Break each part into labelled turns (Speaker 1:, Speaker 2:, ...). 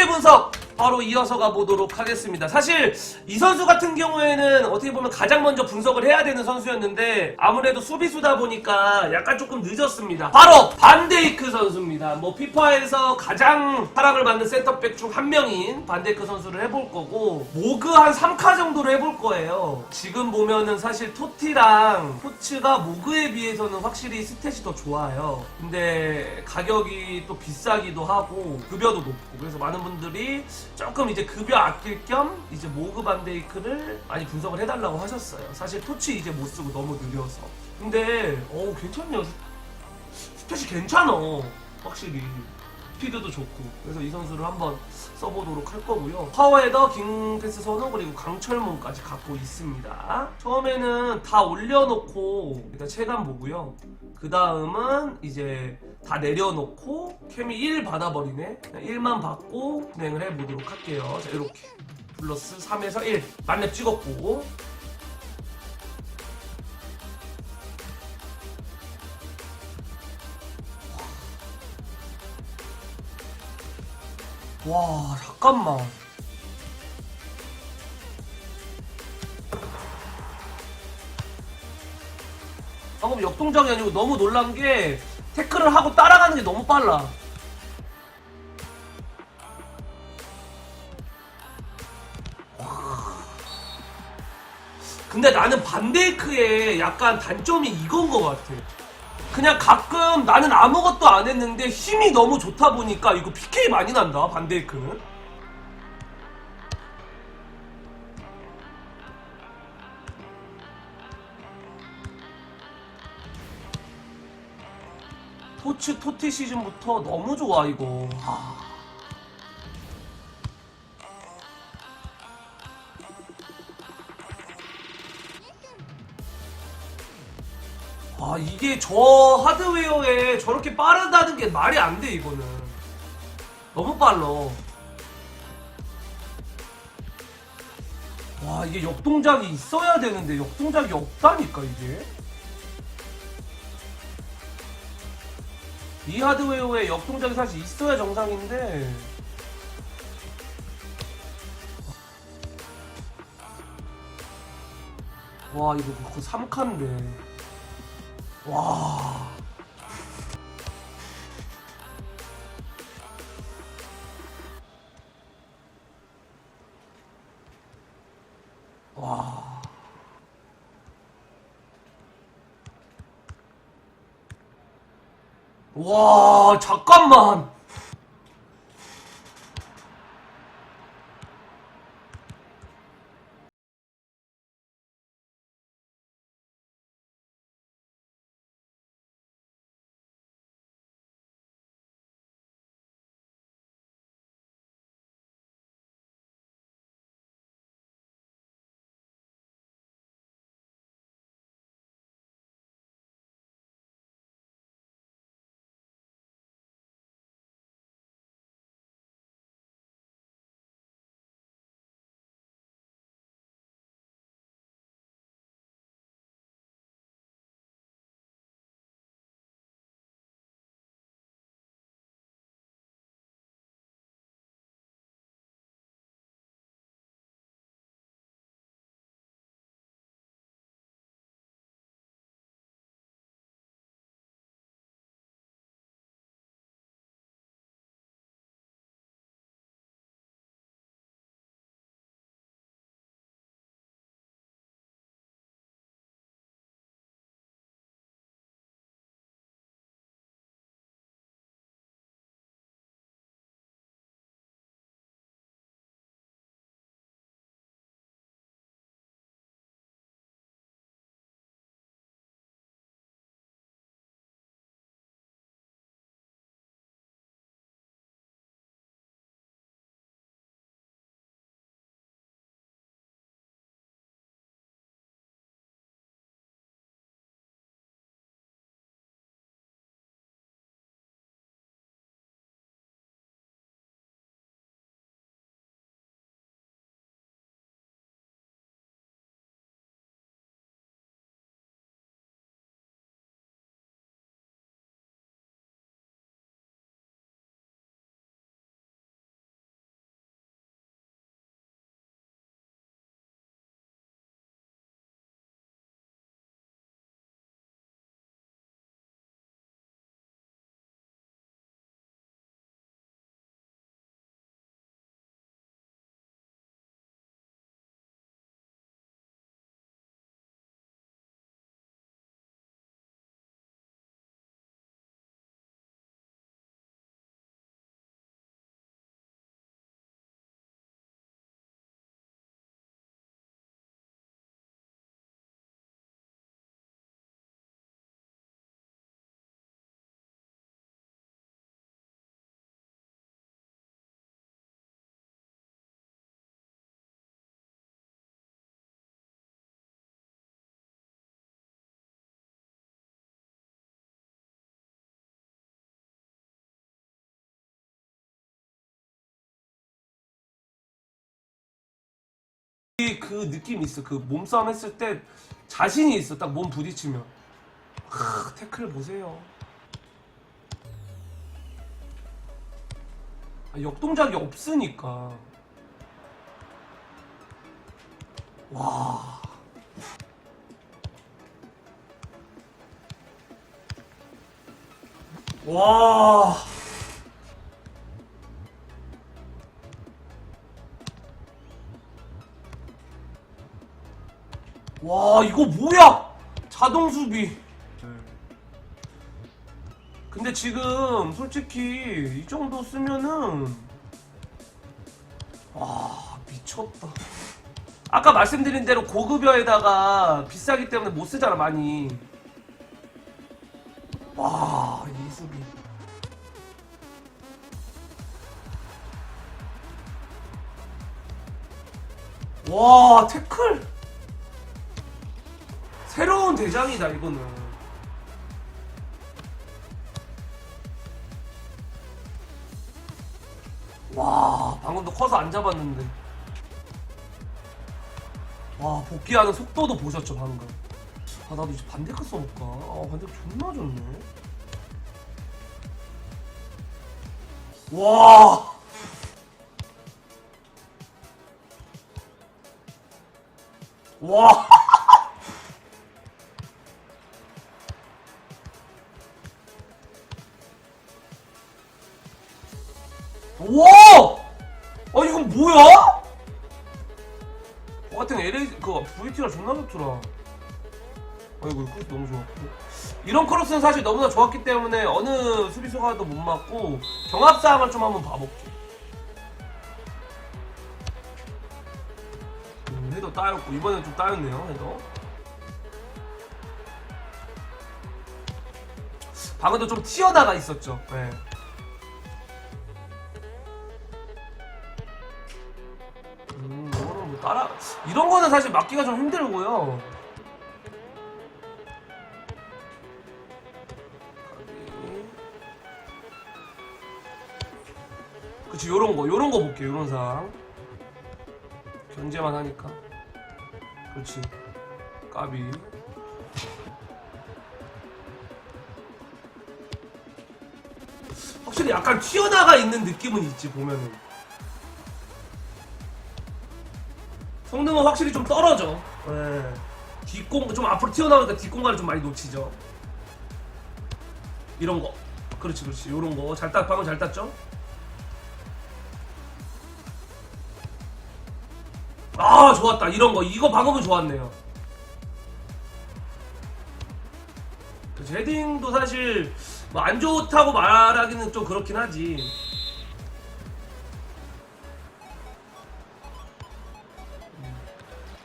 Speaker 1: 번째 분석 바로 이어서 가보도록 하겠습니다. 사실 이 선수 같은 경우에는 어떻게 보면 가장 먼저 분석을 해야 되는 선수였는데 아무래도 수비수다 보니까 약간 조금 늦었습니다. 바로 반데이크 선수입니다. 뭐 피파에서 가장 사랑을 받는 센터백 중 한 명인 반데이크 선수를 해볼 거고 모그 한 3카 정도로 해볼 거예요. 지금 보면은 사실 토티랑 포츠가 모그에 비해서는 확실히 스탯이 더 좋아요. 근데 가격이 또 비싸기도 하고 급여도 높고 그래서 많은 분들이 조금 이제 급여 아낄 겸 이제 모그 반데이크를 많이 분석을 해달라고 하셨어요. 사실 토치 이제 못 쓰고 너무 느려서. 근데 어우 괜찮네요. 스탯이 괜찮아. 확실히. 스피드도 좋고. 그래서 이 선수를 한번 써보도록 할 거고요. 파워헤더, 킹패스 선호 그리고 강철문까지 갖고 있습니다. 처음에는 다 올려놓고 일단 체감 보고요. 그 다음은 이제 다 내려놓고 캠이 1 받아버리네. 1만 받고 진행을 해보도록 할게요. 자 이렇게. 플러스 3에서 1 만렙 찍었고 와 잠깐만 방금 역동작이 아니고 너무 놀란 게 태클을 하고 따라가는 게 너무 빨라 와. 근데 나는 반데이크의 약간 단점이 이건 것 같아 그냥 가끔 나는 아무것도 안 했는데 힘이 너무 좋다 보니까 이거 PK 많이 난다 반데이크는 토츠 토티 시즌부터 너무 좋아 이거 아. 아 이게 저 하드웨어에 저렇게 빠르다는 게 말이 안 돼 이거는. 너무 빨라. 와 이게 역동작이 있어야 되는데 역동작이 없다니까 이게? 이 하드웨어에 역동작이 사실 있어야 정상인데. 와 이거 그거 3칸데 와. 와. 와, 잠깐만. 그 느낌이 있어. 그 몸싸움 했을 때 자신이 있어. 딱 몸 부딪히면. 크, 태클 보세요. 아, 역동작이 없으니까. 와. 와. 와 이거 뭐야? 자동 수비. 근데 지금 솔직히 이 정도 쓰면은 와 미쳤다. 아까 말씀드린 대로 고급여에다가 비싸기 때문에 못 쓰잖아 많이. 와 이 수비. 와 태클 새로운 대장이다 이거는. 와 방금도 커서 안 잡았는데. 와 복귀하는 속도도 보셨죠 방금? 아 나도 이제 반대크 써볼까? 아 반대크 존나 좋네. 와 와. 와! 그 VT가 존나 좋더라. 아이고 크로스 너무 좋았고 이런 크로스는 사실 너무나 좋았기 때문에 어느 수비수가 도못 맞고 경합 싸움을 좀 한번 봐볼게. 음, 헤더 따였고 이번엔 좀 따였네요 헤더. 방금도 좀 튀어나가 있었죠. 네. 따라 이런 거는 사실 막기가 좀 힘들고요. 그치 요런 거 요런 거 볼게요 요런 상황 견제만 하니까. 그렇지. 까비. 확실히 약간 튀어나가 있는 느낌은 있지 보면은 성능은 확실히 좀 떨어져. 예. 뒷공 좀 앞으로 튀어나오니까 뒷공간을 좀 많이 놓치죠. 이런 거. 그렇지, 그렇지. 요런 거. 잘 땄, 방금 잘 땄죠? 아, 좋았다. 이런 거. 이거 방금은 좋았네요. 그렇지. 헤딩도 사실 뭐 안 좋다고 말하기는 좀 그렇긴 하지.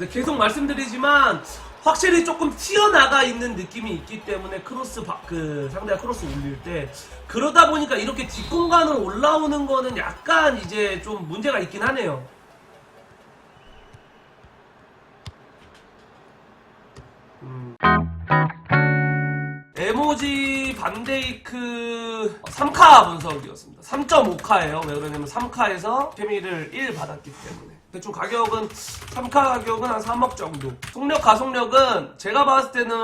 Speaker 1: 근데 계속 말씀드리지만 확실히 조금 튀어나가 있는 느낌이 있기 때문에 크로스 바- 그 상대가 크로스 올릴 때 그러다 보니까 이렇게 뒷공간을 올라오는 거는 약간 이제 좀 문제가 있긴 하네요. 음. 에모지 반데이크 3카 분석이었습니다. 3.5카예요. 왜 그러냐면 3카에서 케미를 1 받았기 때문에. 대충 가격은 3카 가격은 한 3억 정도. 속력 가속력은 제가 봤을 때는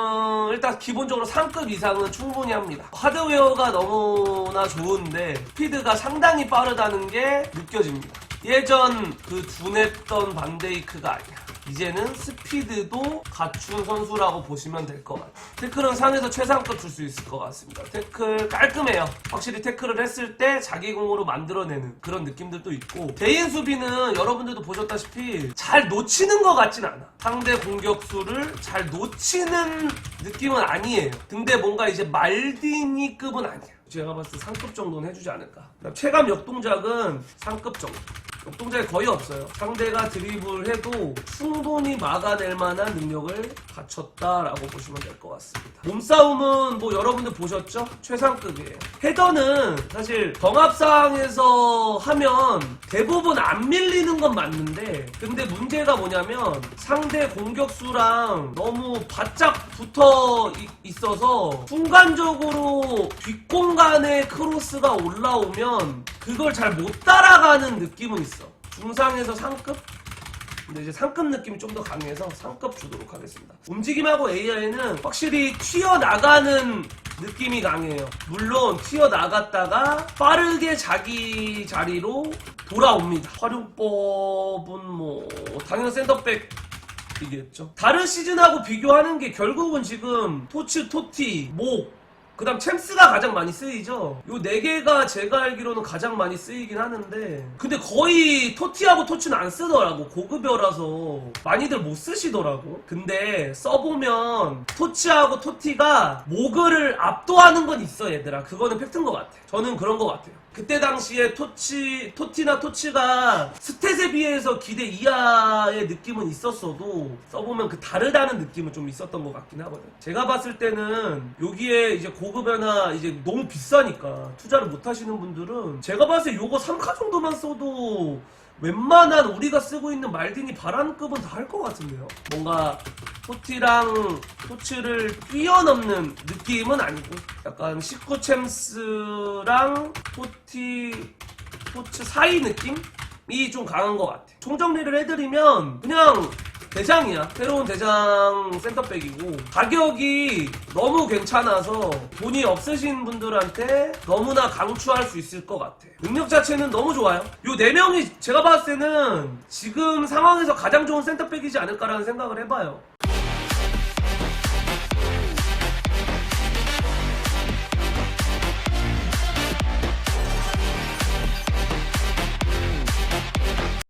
Speaker 1: 일단 기본적으로 3급 이상은 충분히 합니다. 하드웨어가 너무나 좋은데 스피드가 상당히 빠르다는 게 느껴집니다. 예전 그 둔했던 반데이크가 아니야. 이제는 스피드도 갖춘 선수라고 보시면 될 것 같아요. 태클은 상에서 최상급 줄 수 있을 것 같습니다. 태클 깔끔해요. 확실히 태클을 했을 때 자기 공으로 만들어내는 그런 느낌들도 있고 개인 수비는 여러분들도 보셨다시피 잘 놓치는 것 같진 않아. 상대 공격수를 잘 놓치는 느낌은 아니에요. 근데 뭔가 이제 말디니급은 아니야. 제가 봤을 때 상급 정도는 해주지 않을까. 체감 역동작은 상급 정도. 역동작이 거의 없어요. 상대가 드리블 해도 충분히 막아낼 만한 능력을 갖췄다라고 보시면 될 것 같습니다. 몸싸움은 뭐 여러분들 보셨죠? 최상급이에요. 헤더는 사실 경합상에서 하면 대부분 안 밀리는 건 맞는데 근데 문제가 뭐냐면 상대 공격수랑 너무 바짝 붙어 이- 있어서 순간적으로 뒷공간에 크로스가 올라오면 그걸 잘 못 따라가는 느낌은 있어. 중상에서 상급? 근데 이제 상급 느낌이 좀 더 강해서 상급 주도록 하겠습니다. 움직임하고 AI는 확실히 튀어나가는 느낌이 강해요. 물론 튀어나갔다가 빠르게 자기 자리로 돌아옵니다. 활용법은 뭐 당연 센터백 이겠죠. 다른 시즌하고 비교하는 게 결국은 지금 토츠, 토티, 목, 그 다음 챔스가 가장 많이 쓰이죠. 요 네 개가 제가 알기로는 가장 많이 쓰이긴 하는데 근데 거의 토티하고 토츠는 안 쓰더라고. 고급여라서 많이들 못 쓰시더라고. 근데 써보면 토치하고 토티가 모그를 압도하는 건 있어 얘들아. 그거는 팩트인 것 같아. 저는 그런 것 같아요. 그때 당시에 토치, 토티나 토치가 스탯에 비해서 기대 이하의 느낌은 있었어도 써보면 그 다르다는 느낌은 좀 있었던 것 같긴 하거든. 제가 봤을 때는 여기에 이제 고급여나 이제 너무 비싸니까 투자를 못 하시는 분들은 제가 봤을 때 요거 3카 정도만 써도 웬만한 우리가 쓰고 있는 말딘이 바람급은 다 할 것 같은데요. 뭔가 토티랑 토츠를 뛰어넘는 느낌은 아니고 약간 19 챔스랑 토티 토츠 사이 느낌이 좀 강한 것 같아. 총정리를 해드리면 그냥 대장이야. 새로운 대장 센터백이고 가격이 너무 괜찮아서 돈이 없으신 분들한테 너무나 강추할 수 있을 것 같아. 능력 자체는 너무 좋아요. 요 네 명이 제가 봤을 때는 지금 상황에서 가장 좋은 센터백이지 않을까라는 생각을 해봐요.